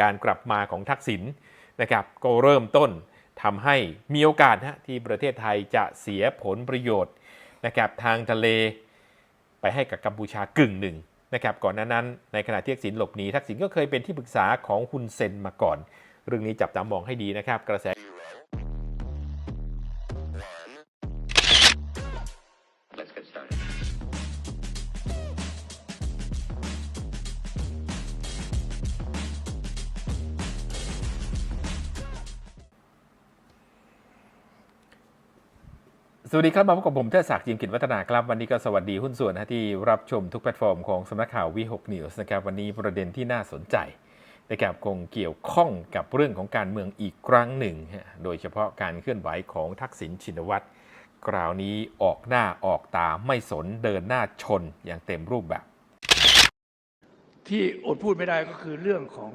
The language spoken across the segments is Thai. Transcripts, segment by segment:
การกลับมาของทักษิณนะครับก็เริ่มต้นทำให้มีโอกาสนะที่ประเทศไทยจะเสียผลประโยชน์นะครับทางทะเลไปให้กับกัมพูชากึ่งหนึ่งนะครับก่อนหน้านั้นในขณะที่ทักษิณหลบหนีทักษิณก็เคยเป็นที่ปรึกษาของคุณเซนมาก่อน เรื่องนี้จับตามองให้ดีนะครับกระแส วัสดีครับมาพบกับผมเทศศักดิ์จิมกิจวัฒนาครับวันนี้ก็สวัสดีหุ้นส่วนที่รับชมทุกแพลตฟอร์มของสำนักข่าววีหกนิวส์นะครับวันนี้ประเด็นที่น่าสนใจนะครับคงเกี่ยวข้องกับเรื่องของการเมืองอีกครั้งหนึ่ง โดยเฉพาะการเคลื่อนไหวของทักษิณชินวัตรคราวนี้ออกหน้าออกตาไม่สนเดินหน้าชนอย่างเต็มรูปแบบ ที่อดพูดไม่ได้ก็คือเรื่องของ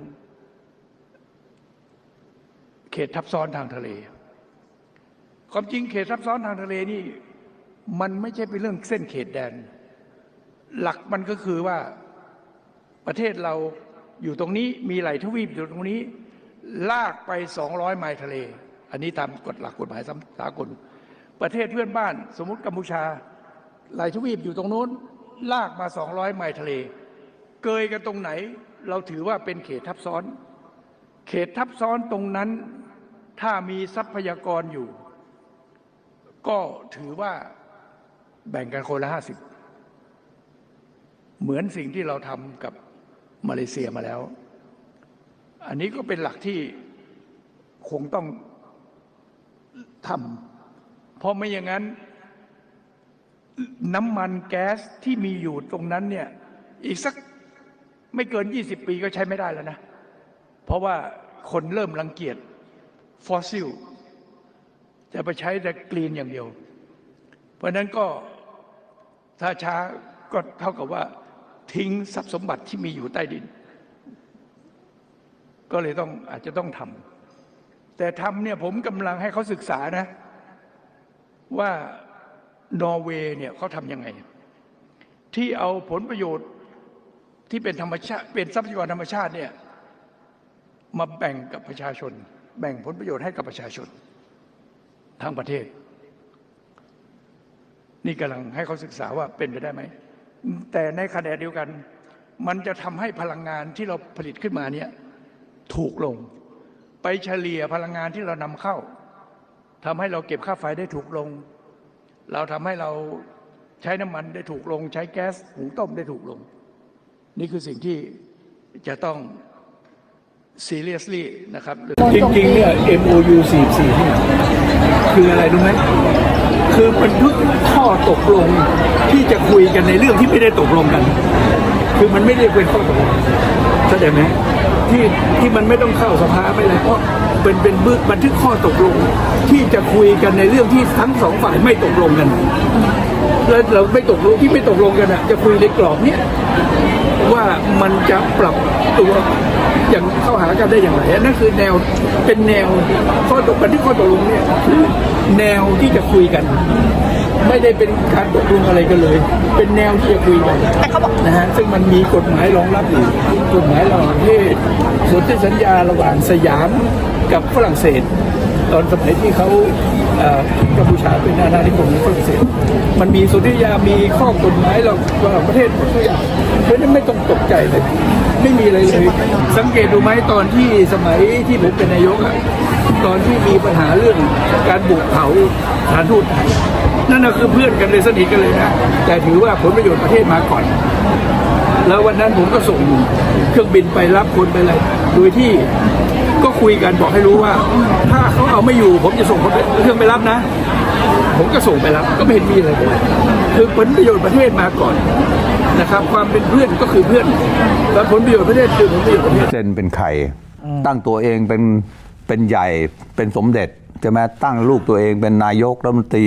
เขตทับซ้อนทางทะเล ความจริงเขตทับซ้อนทางทะเลนี่ มันไม่ใช่เป็นเรื่องเส้นเขตแดน หลักมันก็คือว่าประเทศเราอยู่ตรงนี้มีไหลทวีปอยู่ตรงนี้ ลากไป 200 ไมล์ทะเล อันนี้ตามกฎหลักกฎหมายสากล ประเทศเพื่อนบ้าน สมมติกัมพูชา ไหลทวีปอยู่ตรงโน้น ลากมา 200 ไมล์ทะเล เกยกันตรงไหน เราถือว่าเป็นเขตทับซ้อน เขตทับซ้อนตรงนั้นถ้ามีทรัพยากรอยู่ ก็ถือว่าแบ่งกันคนละห้าสิบเหมือนสิ่งที่เราทำกับมาเลเซียมาแล้ว อันนี้ก็เป็นหลักที่คงต้องทำเพราะไม่อย่างนั้น น้ำมันแก๊สที่มีอยู่ตรงนั้นเนี่ย อีกสักไม่เกิน 20 ปีก็ใช้ไม่ได้แล้วนะ เพราะว่าคนเริ่มรังเกียจฟอสซิล จะไปใช้แต่กรีนอย่างเดียว เพราะฉะนั้นก็ถ้าช้าก็เท่ากับว่า ทิ้งทรัพย์สมบัติที่มีอยู่ใต้ดิน ก็เลยต้องอาจจะต้องทำแต่ทำเนี่ยผมกำลังให้เขาศึกษานะ ว่านอร์เวย์เนี่ยเขาทำยังไง ที่เอาผลประโยชน์ที่เป็นธรรมชาติเป็นทรัพยากรธรรมชาติเนี่ยมาแบ่งกับประชาชน แบ่งผลประโยชน์ให้กับประชาชน ทั้งประเทศ นี่กำลังให้เขาศึกษาว่าเป็นไปได้ไหม แต่ในขณะเดียวกัน มันจะทำให้พลังงานที่เราผลิตขึ้นมาเนี่ยถูกลง ไปเฉลี่ยพลังงานที่เรานำเข้าทำให้เราเก็บค่าไฟได้ถูกลง เราทำให้เราใช้น้ำมันได้ถูกลง ใช้แก๊สหุงต้มได้ถูกลง นี่คือสิ่งที่จะต้อง seriously นะครับ จริงๆเนี่ย MOU 44เนี่ย คืออะไรรู้ไหมคือบันทึกข้อตกลงที่จะคุยกันในเรื่องที่ไม่ได้ตกลงกัน คือมันไม่ได้เป็นข้อตกลงเข้าใจไหมที่ที่มันไม่ต้องเข้าสภาไปเลยเพราะเป็นเป็นบึกบันทึกข้อตกลง ที่จะคุยกันในเรื่องที่ทั้งสองฝ่ายไม่ตกลงกัน แล้วเราไม่ตกลงที่ไม่ตกลงกันอะ จะคุยในกรอบเนี้ยว่ามันจะปรับตัวอย่างเข้าหากันได้อย่างไรอันนั่นคือแนวเป็นแนวข้อตกบันทึกข้อตกลงเนี่ยคือแนวที่จะคุยกัน ไม่ได้เป็นการตกลงอะไรกันเลย เป็นแนวที่จะคุยกันนะฮะซึ่งมันมีกฎหมายรองรับอยู่กฎหมายระหว่างประเทศสนธิสัญญาระหว่างสยามกับฝรั่งเศส ตอนสมัยที่เขาเอ่อกัมพูชาเป็นอาณานิคมของฝรั่งเศส มันมีสนธิสัญญามีข้อกฎหมายเราราประเทศหมดทุกอย่างเพราะนั้นไม่ต้องตกใจเลย ไม่มีอะไรเลย สังเกตดูไหมตอนที่สมัยที่ผมเป็นนายกอะตอนที่มีปัญหาเรื่องการบุกเผาสถานทูตไทยนั่นคือเพื่อนกันเลยสนิทกันเลยนะแต่ถือว่าผลประโยชน์ประเทศมาก่อน แล้ววันนั้นผมก็ส่งเครื่องบินไปรับคนไปอะไรโดยที่ก็คุยกันบอกให้รู้ว่า ถ้าเขาเอาไม่อยู่ ผมจะส่งเครื่องไปรับนะ ผมก็ส่งไปรับก็ไม่เห็นมีอะไรเลยคือผลประโยชน์ประเทศมาก่อนนะครับ ความเป็นเพื่อนก็คือเพื่อนแล้วผลประโยชน์ประเทศคือผลประโยชน์ประเทศเซนเป็นใครตั้งตัวเองเป็นเป็นใหญ่เป็นสมเด็จใช่ไหมตั้งลูกตัวเองเป็นนายกรัฐมนตรี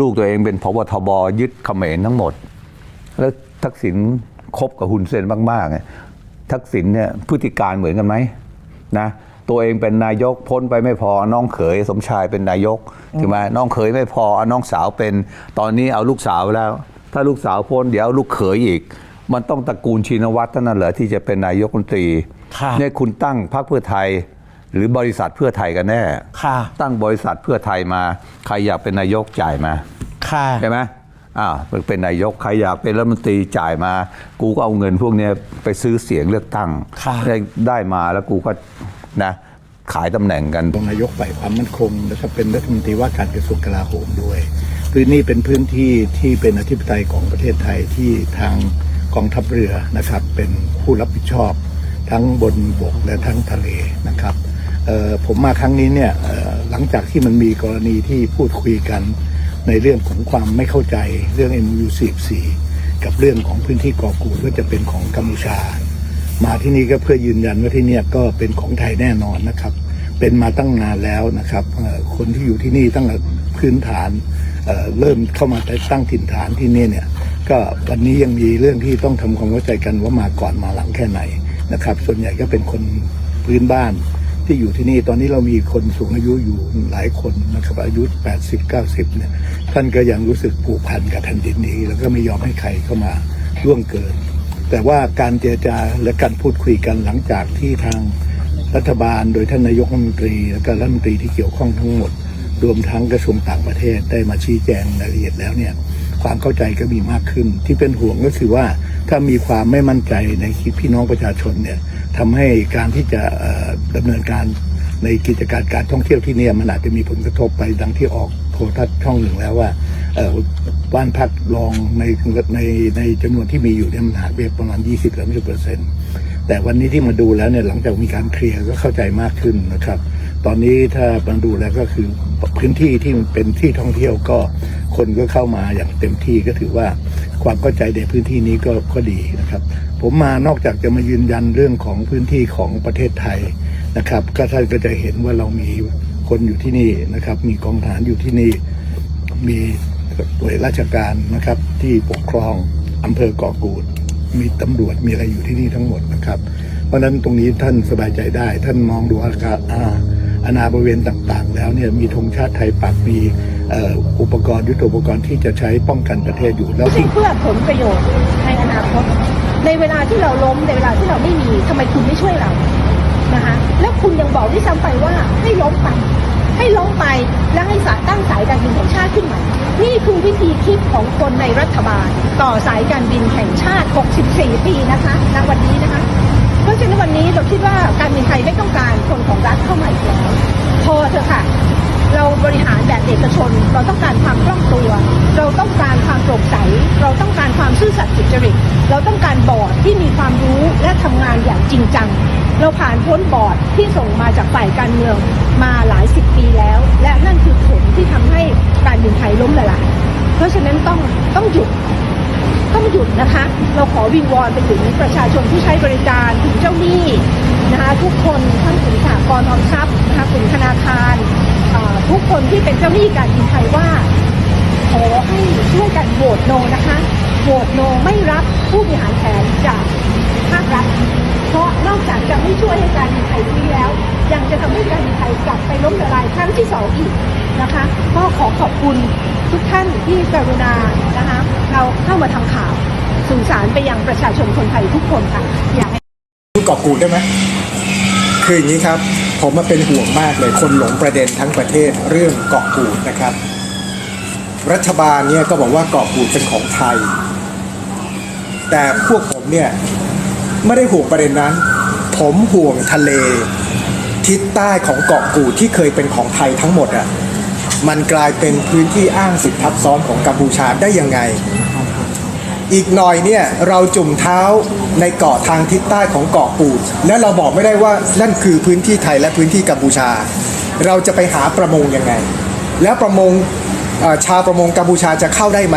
ลูกตัวเองเป็นพบทบยึดเขมรทั้งหมด แล้วทักษิณคบกับฮุนเซนมากๆไงทักษิณเนี่ยพฤติการเหมือนกันไหมนะ ตัวเองเป็นนายกพ้นไปไม่พอน้องเขยสมชายเป็นนายกใช่ไหมน้องเขยไม่พอเอาน้องสาวเป็นตอนนี้เอาลูกสาวแล้ว ถ้าลูกสาวพ้นเดี๋ยวเอาลูกเขยอีก มันต้องตระกูลชินวัตรเท่านั้นเหรอที่จะเป็นนายกรัฐมนตรีค่ะเนี่ยคุณตั้งพรรคเพื่อไทย หรือบริษัทเพื่อไทยกันแน่ค่ะตั้งบริษัทเพื่อไทยมา ใครอยากเป็นนายกจ่ายมาค่ะใช่ไหมอ้าวเป็นนายกใครอยากเป็นรัฐมนตรีจ่ายมา กูก็เอาเงินพวกเนี้ยไปซื้อเสียงเลือกตั้งค่ะได้ได้มาแล้วกูก็ นะขายตำแหน่งกันรองนายกฝ่ายความมั่นคงนะครับเป็นรัฐมนตรีว่าการกระทรวงกลาโหมด้วยพื้นนี่เป็นพื้นที่ที่เป็นอธิปไตยของประเทศไทยที่ทางกองทัพเรือนะครับ เป็นผู้รับผิดชอบทั้งบนบกและทั้งทะเลนะครับเอ่อผมมาครั้งนี้เนี่ยเอ่อหลังจากที่มันมีกรณีที่พูดคุยกันในเรื่องของความไม่เข้าใจเรื่อง MU 44 กับเรื่องของพื้นที่เกาะกูดว่าจะเป็นของกัมพูชา มาที่นี่ก็เพื่อยืนยันว่าที่นี่ก็เป็นของไทยแน่นอนนะครับ เป็นมาตั้งนานแล้วนะครับคนที่อยู่ที่นี่ตั้งแต่พื้นฐานเเริ่มเข้ามาตั้งถิ่นฐานที่นี่เนี่ยก็วันนี้ยังมีเรื่องที่ต้องทำความเข้าใจกันว่ามาก่อนมาหลังแค่ไหนนะครับ ส่วนใหญ่ก็เป็นคนพื้นบ้านที่อยู่ที่นี่ตอนนี้เรามีคนสูงอายุอยู่หลายคนนะครับอายุ 80 90เนี่ยท่านก็ยังรู้สึกผูกพันกับแผ่นดินนี้ แล้วก็ไม่ยอมให้ใครเข้ามาล่วงเกิน แต่ว่าการเจรจาและการพูดคุยกันหลังจากที่ทางรัฐบาล โดยท่านนายกรัฐมนตรี และก็รัฐมนตรีที่เกี่ยวข้องทั้งหมด รวมทั้งกระทรวงต่างประเทศได้มาชี้แจงรายละเอียดแล้วเนี่ยความเข้าใจก็มีมากขึ้น ที่เป็นห่วงก็คือว่าถ้ามีความไม่มั่นใจในพี่น้องประชาชนเนี่ยทำให้การที่จะเอ่อดำเนินการในกิจการการท่องเที่ยวที่เนี่ยมันอาจจะมีผลกระทบไปดังที่ออกโทรทัศน์ช่องหนึ่งแล้วว่า บ้านพักรองในในในจำนวนที่มีอยู่เนี่ยมันหายไปประมาณ 20หรือ30เปอร์เซ็นต์แต่วันนี้ที่มาดูแล้วเนี่ยหลังจากมีการเคลียร์ก็เข้าใจมากขึ้นนะครับ ตอนนี้ถ้ามาดูแล้วก็คือพื้นที่ที่มันเป็นที่ท่องเที่ยวก็คนก็เข้ามาอย่างเต็มที่ก็ถือว่าความเข้าใจในพื้นที่นี้ก็ก็ดีนะครับ ผมมานอกจากจะมายืนยันเรื่องของพื้นที่ของประเทศไทยนะครับ ก็ท่านก็จะเห็นว่าเรามีคนอยู่ที่นี่นะครับ มีกองทหารอยู่ที่นี่มี หน่วยราชการนะครับ ที่ปกครองอำเภอเกาะกูด มีตำรวจมีอะไรอยู่ที่นี่ทั้งหมดนะครับ เพราะฉะนั้นตรงนี้ท่านสบายใจได้ ท่านมองดูอาการอาณาบริเวณต่างๆ แล้วเนี่ยมีธงชาติไทยปักมีอุปกรณ์ยุทโธปกรณ์ที่จะใช้ป้องกันประเทศอยู่แล้วเพื่อผลประโยชน์ในอนาคตในเวลาที่เราล้มในเวลาที่เราไม่มีทำไมคุณไม่ช่วยเรานะคะแล้วคุณยังบอกด้วยซ้ำไปว่าให้ล้มไป ให้ล้มไปแล้วให้สาตั้งสายการบินแห่งชาติขึ้นใหม่ นี่คือวิธีคิดของคนในรัฐบาล ต่อสายการบินแห่งชาติ 64 ปีนะคะณวันนี้นะคะ เพราะฉะนั้นวันนี้เราคิดว่าการบินไทยไม่ต้องการคนของรัฐเข้ามาอีกแล้วพอเถอะค่ะ เราบริหารแบบเอกชน เราต้องการความคล่องตัว เราต้องการความโปร่งใส เราต้องการความซื่อสัตย์สุจริต เราต้องการบอร์ดที่มีความรู้และทำงานอย่างจริงจัง เราผ่านพ้นบอร์ดที่ส่งมาจากฝ่ายการเมืองมาหลายสิบปีแล้ว และนั่นคือผลที่ทำให้การบินไทยล้มละลายเพราะฉะนั้นต้องต้องหยุดต้องหยุดนะคะ เราขอวิงวอนไปถึงประชาชนที่ใช้บริการถึงเจ้าหนี้นะคะทุกคนทั้งถึงสหกรณ์ออมทรัพย์นะคะถึงธนาคารทุกคนที่เป็นเจ้าหนี้การบินไทยว่า ขอให้ช่วยกันโหวตโนนะคะโหวตโนไม่รับผู้บริหารแผนจากภาครัฐ จากจะไม่ช่วยให้การบินไทยฟื้นแล้ว ยังจะทำให้การบินไทยกลับไปล้มละลายครั้งที่สองอีกนะคะ ก็ขอขอบคุณทุกท่านที่กรุณานะคะเราเข้ามาทำข่าวสื่อสารไปยังประชาชนคนไทยทุกคนค่ะอยากให้เกาะกูดได้ไหมคืออย่างนี้ครับ ผมมาเป็นห่วงมากเลยคนหลงประเด็นทั้งประเทศเรื่องเกาะกูดนะครับ รัฐบาลเนี่ยก็บอกว่าเกาะกูดเป็นของไทย แต่พวกผมเนี่ยไม่ได้ห่วงประเด็นนั้น ผมห่วงทะเล ทิศใต้ของเกาะกูดที่เคยเป็นของไทยทั้งหมดอะ่ะมันกลายเป็นพื้นที่อ้างสิทธิทับซ้อนของกัมพูชาได้ยังไง อีกหน่อยเนี่ยเราจุ่มเท้าในเกาะทางทิศใต้ของเกาะปูด และเราบอกไม่ได้ว่านั่นคือพื้นที่ไทยและพื้นที่กัมพูชา เราจะไปหาประมงยังไง แล้วประมงชาวประมงกัมพูชาจะเข้าได้ไหม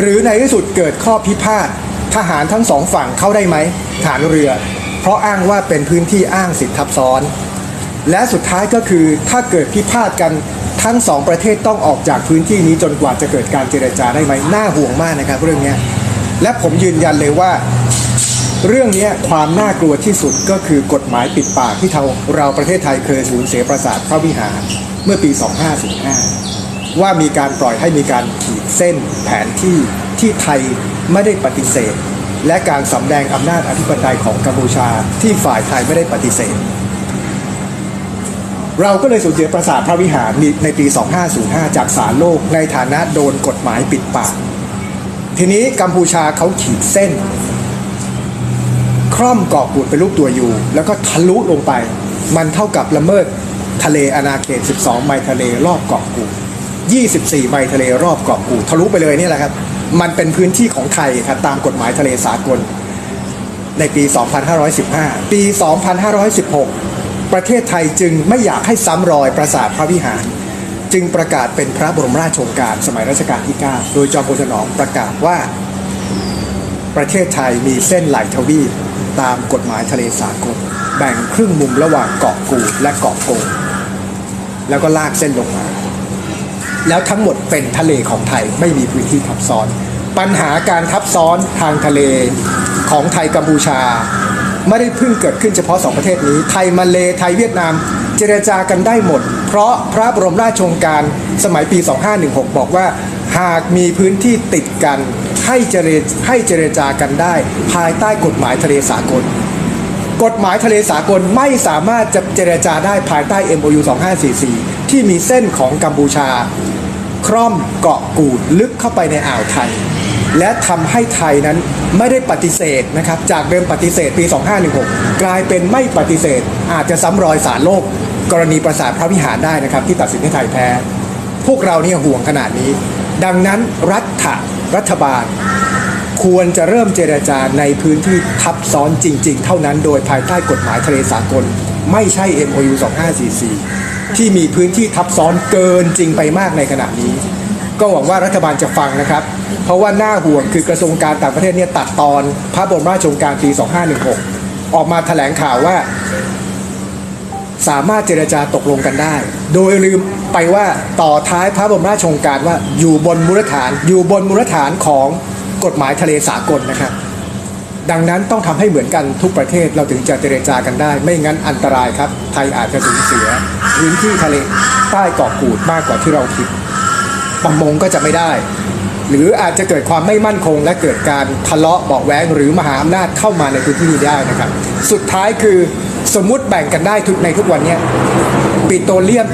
หรือในที่สุดเกิดข้อพิพาททหารทั้งสองฝั่งเข้าได้ไหมฐานเรือ เพราะอ้างว่าเป็นพื้นที่อ้างสิทธิทับซ้อน และสุดท้ายก็คือถ้าเกิดพิพาทกันทั้งสองประเทศต้องออกจากพื้นที่นี้จนกว่าจะเกิดการเจรจาได้ไหมน่าห่วงมากนะครับเรื่องนี้และผมยืนยันเลยว่า เรื่องนี้ความน่ากลัวที่สุดก็คือกฎหมายปิดปากที่เราเราประเทศไทยเคยสูญเสียประสาทพระวิหารเมื่อปี 2505ว่ามีการปล่อยให้มีการขีดเส้นแผนที่ที่ไทยไม่ได้ปฏิเสธ และการสำแดงอำนาจอธิปไตยของกัมพูชาที่ฝ่ายไทยไม่ได้ปฏิเสธ เราก็เลยสูญเสียปราสาทพระวิหารในปี 2505 จากศาลโลกในฐานะโดนกฎหมายปิดปาก ทีนี้กัมพูชาเขาขีดเส้น คร่อมเกาะกูดเป็นรูปตัวยูแล้วก็ทะลุลงไป มันเท่ากับละเมิดทะเลอาณาเขต 12 ไมล์ทะเลรอบเกาะกูด24 ไมล์ทะเลรอบเกาะกูดทะลุไปเลยนี่แหละครับ มันเป็นพื้นที่ของไทยครับตามกฎหมายทะเลสากล ในปี 2515 ปี 2516 ประเทศไทยจึงไม่อยากให้ซ้ำรอยปราสาทพระวิหาร จึงประกาศเป็นพระบรมราชโองการสมัยรัชกาลที่ 9 โดยจอมพลถนอมประกาศว่า ประเทศไทยมีเส้นไหลทวีปตามกฎหมายทะเลสากล แบ่งครึ่งมุมระหว่างเกาะกูดและเกาะโกงแล้วก็ลากเส้นลงมา แล้วทั้งหมดเป็นทะเลของไทยไม่มีพื้นที่ทับซ้อน ปัญหาการทับซ้อนทางทะเลของไทยกัมพูชา ไม่ได้เพิ่งเกิดขึ้นเฉพาะสองประเทศนี้ ไทยมาเลไทยเวียดนามเจรจากันได้หมด เพราะพระบรมราชโองการสมัยปี 2516 บอกว่าหากมีพื้นที่ติดกันให้เจรให้เจรจากันได้ ภายใต้กฎหมายทะเลสากล กฎหมายทะเลสากลไม่สามารถจะเจรจาได้ภายใต้ MOU 2544 ที่มีเส้นของกัมพูชา คร่อมเกาะกูดลึกเข้าไปในอ่าวไทย และทำให้ไทยนั้นไม่ได้ปฏิเสธนะครับจากเดิมปฏิเสธปี 2516 กลายเป็นไม่ปฏิเสธ อาจจะซ้ำรอยสารโลก กรณีปราสาทพระวิหารได้นะครับ ที่ตัดสินให้ไทยแพ้ พวกเราเนี่ยห่วงขนาดนี้ ดังนั้นรัฐรัฐบาล ควรจะเริ่มเจรจาในพื้นที่ทับซ้อนจริง ๆ เท่านั้นโดยภายใต้กฎหมายทะเลสากล ไม่ใช่ MOU 2544 ที่มีพื้นที่ทับซ้อนเกินจริงไปมากในขณะนี้ ก็หวังว่ารัฐบาลจะฟังนะครับ เพราะว่าหน้าห่วงคือกระทรวงการต่างประเทศเนี่ยตัดตอนพระบรมราชโองการปี 2516 ออกมาแถลงข่าวว่า สามารถเจรจาตกลงกันได้ โดยลืมไปว่าต่อท้ายพระบรมราชโองการว่าอยู่บนมูลฐานอยู่บนมูลฐานของกฎหมายทะเลสากลนะครับ ดังนั้นต้องทำให้เหมือนกันทุกประเทศเราถึงจะเจรจากันได้ ไม่งั้นอันตรายครับ ไทยอาจจะสูญเสียพื้นที่ทะเลใต้เกาะกูดมากกว่าที่เราคิด ประมงก็จะไม่ได้ หรืออาจจะเกิดความไม่มั่นคง และเกิดการทะเลาะเบาะแว้งหรือมหาอำนาจเข้ามาในพื้นที่นี้ได้นะครับ สุดท้ายคือสมมุติแบ่งกันได้ทุกในทุกวันนี้ปิโตรเลียม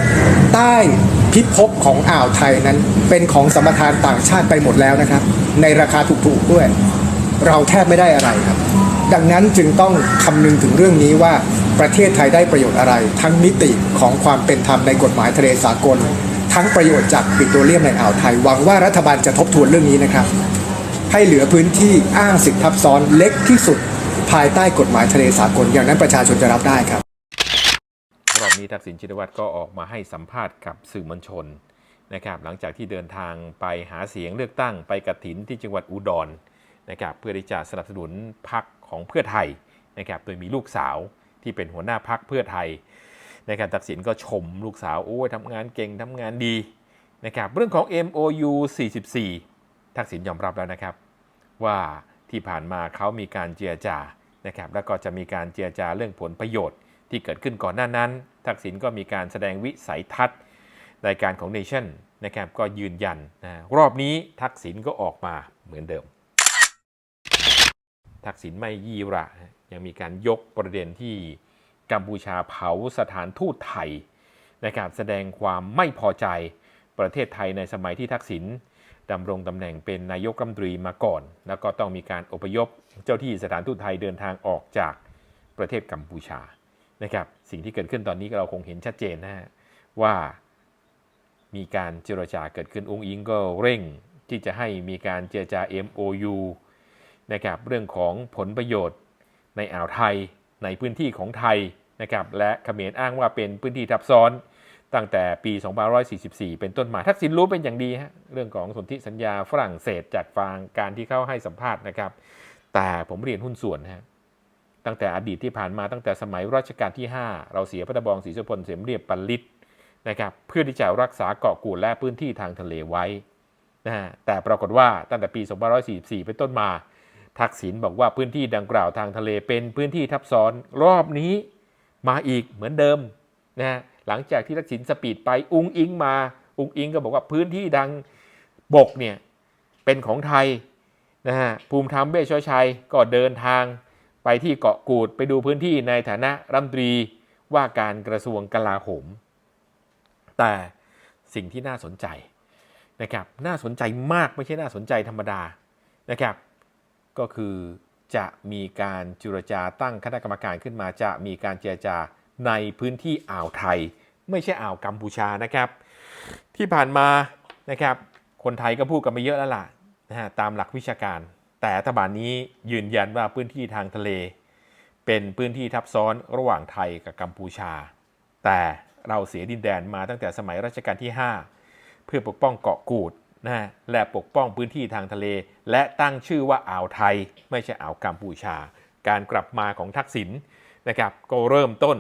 ใต้พิภพของอ่าวไทยนั้น เป็นของสมทานต่างชาติไปหมดแล้วนะครับ ในราคาถูกๆด้วย เราแทบไม่ได้อะไรครับ ดังนั้นจึงต้องคำนึงถึงเรื่องนี้ว่าประเทศไทยได้ประโยชน์อะไร ทั้งมิติของความเป็นธรรมในกฎหมายทะเลสากล ทั้งประโยชน์จากปิโตรเลียมในอ่าวไทย หวังว่ารัฐบาลจะทบทวนเรื่องนี้นะครับ ให้เหลือพื้นที่อ้างสิทธิทับซ้อนเล็กที่สุดภายใต้กฎหมายทะเลสากลอย่างนั้นประชาชนจะรับได้ครับรอบนี้ทักษิณชินวัตรก็ออกมาให้สัมภาษณ์กับสื่อมวลชนนะครับ หลังจากที่เดินทางไปหาเสียงเลือกตั้งไปกระถินที่จังหวัดอุดรนะครับ เพื่อที่จะสนับสนุนพรรคของเพื่อไทยนะครับ โดยมีลูกสาวที่เป็นหัวหน้าพรรคเพื่อไทย นะครับทักษิณก็ชมลูกสาวโอ้ยทำงานเก่งทำงานดีนะครับเรื่องของ MOU 44 ทักษิณยอมรับแล้วนะครับ ว่าที่ผ่านมาเขามีการเจรจานะครับแล้วก็จะมีการเจรจาเรื่องผลประโยชน์ที่เกิดขึ้นก่อนหน้านั้น ทักษิณก็มีการแสดงวิสัยทัศน์รายการของเนชั่นนะครับก็ยืนยันนะรอบนี้ทักษิณก็ออกมาเหมือนเดิม ทักษิณไม่ยี่ระยังมีการยกประเด็นที่ กัมพูชาเผาสถานทูตไทยนะครับแสดงความไม่พอใจประเทศไทยในสมัยที่ทักษิณดำรงตำแหน่งเป็นนายกรัฐมนตรีมาก่อน แล้วก็ต้องมีการอพยพเจ้าที่สถานทูตไทยเดินทางออกจากประเทศกัมพูชานะครับสิ่งที่เกิดขึ้นตอนนี้เราคงเห็นชัดเจนนะฮะว่ามีการเจรจาเกิดขึ้นองค์อิงก็เร่งที่จะให้มีการเจรจา MOU นะครับเรื่องของผลประโยชน์ในอ่าวไทย ในพื้นที่ของไทยนะครับและเขมรอ้างว่าเป็นพื้นที่ทับซ้อนตั้งแต่ปี2544 เป็นต้นมาทักษิณรู้เป็นอย่างดีฮะเรื่องของสนธิสัญญาฝรั่งเศสจากฟางการที่เข้าให้สัมภาษณ์นะครับ แต่ผมเรียนหุ้นส่วนนะฮะตั้งแต่อดีตที่ผ่านมาตั้งแต่สมัยรัชกาลที่ 5 เราเสียพระตบองศรีสุพลเสมเรียบปลิตนะครับเพื่อที่จะรักษาเกาะกูดและพื้นที่ทางทะเลไว้นะฮะแต่ปรากฏว่าตั้งแต่ปี2544 เป็นต้นมา ทักษิณบอกว่าพื้นที่ดังกล่าวทางทะเลเป็นพื้นที่ทับซ้อนรอบนี้มาอีกเหมือนเดิมนะฮะหลังจากที่ทักษิณสปีดไปอุงอิงมาอุงอิงก็บอกว่าพื้นที่ดังบกเนี่ยเป็นของไทยนะฮะภูมิธรรมเบชชัยก็เดินทางไปที่เกาะกูดไปดูพื้นที่ในฐานะรัฐมนตรีว่าการกระทรวงกลาโหม แต่สิ่งที่น่าสนใจนะครับน่าสนใจมากไม่ใช่น่าสนใจธรรมดานะครับ ก็คือจะมีการจุรจาตั้งคณะกรรมการขึ้นมาจะมีการเจรจาในพื้นที่อ่าวไทย ไม่ใช่อ่าวกัมพูชานะครับ ที่ผ่านมานะครับ คนไทยก็พูดกันไปเยอะแล้วล่ะนะฮะตามหลักวิชาการ แต่รัฐบาลนี้ยืนยันว่าพื้นที่ทางทะเล เป็นพื้นที่ทับซ้อนระหว่างไทยกับกัมพูชา แต่เราเสียดินแดนมาตั้งแต่สมัยรัชกาลที่ 5 เพื่อปกป้องเกาะกูด นะและปกป้องพื้นที่ทางทะเล และตั้งชื่อว่าอ่าวไทย ไม่ใช่อ่าวกัมพูชา การกลับมาของทักษิณนะครับก็เริ่มต้น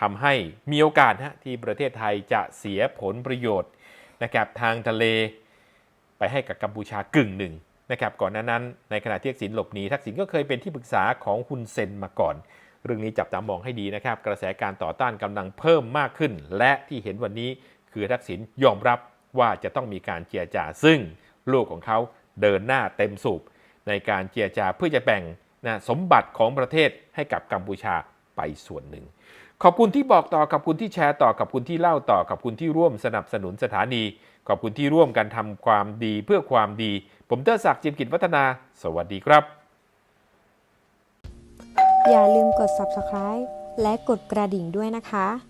ทำให้มีโอกาสฮะที่ประเทศไทยจะเสียผลประโยชน์นะครับทางทะเลไปให้กับกัมพูชากึ่งหนึ่งนะครับก่อนหน้านั้นในขณะที่ทักษิณหลบหนีทักษิณก็เคยเป็นที่ปรึกษาของฮุนเซนมาก่อน เรื่องนี้จับตามองให้ดีนะครับ กระแสการต่อต้านกำลังเพิ่มมากขึ้น และที่เห็นวันนี้คือทักษิณยอมรับ ว่าจะต้องมีการเจียจาซึ่งลูกของเขาเดินหน้าเต็มสูบในการเจียจาเพื่อจะแบ่งนะสมบัติของประเทศให้กับกัมพูชาไปส่วนหนึ่ง ขอบคุณที่บอกต่อขอบคุณที่แชร์ต่อขอบคุณที่เล่าต่อขอบคุณที่ร่วมสนับสนุนสถานี ขอบคุณที่ร่วมกันทำความดีเพื่อความดี ผมเตอร์ศักดิ์จิมกิจวัฒนา สวัสดีครับ อย่าลืมกด subscribe และกดกระดิ่งด้วยนะคะ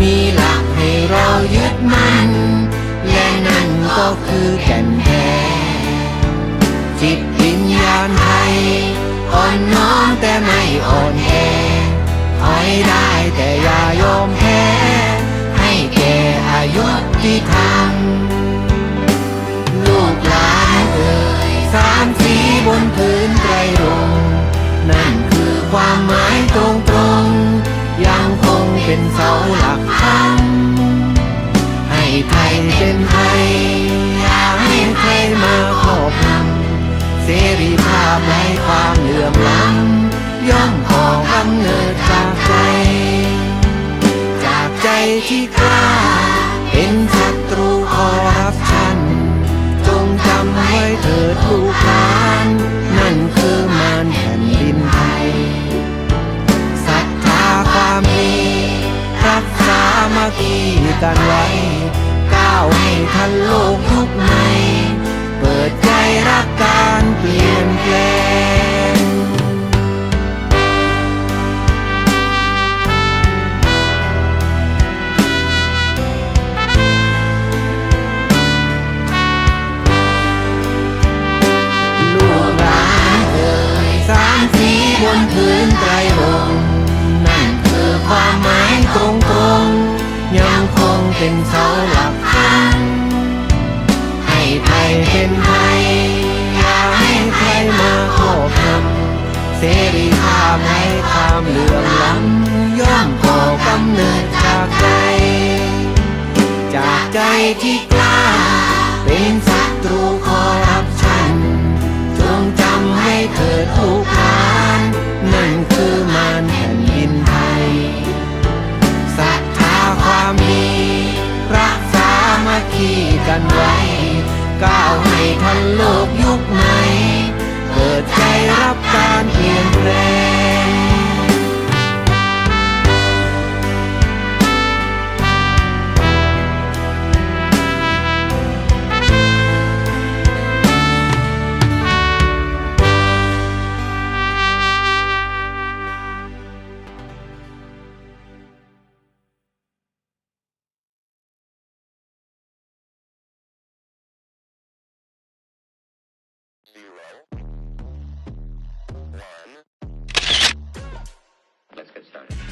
มีหลักให้เรายึดมั่น และนั่นก็คือแก่นแท้จิตวิญญาณไทยอ่อนน้อมแต่ไม่อ่อนแอถอยได้แต่อย่ายอมแพ้ให้แก่อายุที่ทำลูกหลานเอ่ยสามสีบนพื้นไตรรงค์นั่นคือความหมายตรง เป็นเสาหลักทำให้ไทยเป็นไทยอย่าให้ไทยมาครอบงำเสรีภาพ กันไว้ ก้าวให้ทันโลกยุคใหม่ เปิดใจรักการเปลี่ยนแปลง เสาหลักธรรมให้ไทยเป็นไทยอย่าให้ใครมาครอบงำเสรีภาพให้ความเหลื่อมล้ำย่อมก่อกำเนิดจากใจ จากใจที่กล้า เป็นศัตรูคอร์รัปชัน จงจำให้เกิดลูก Let's get started.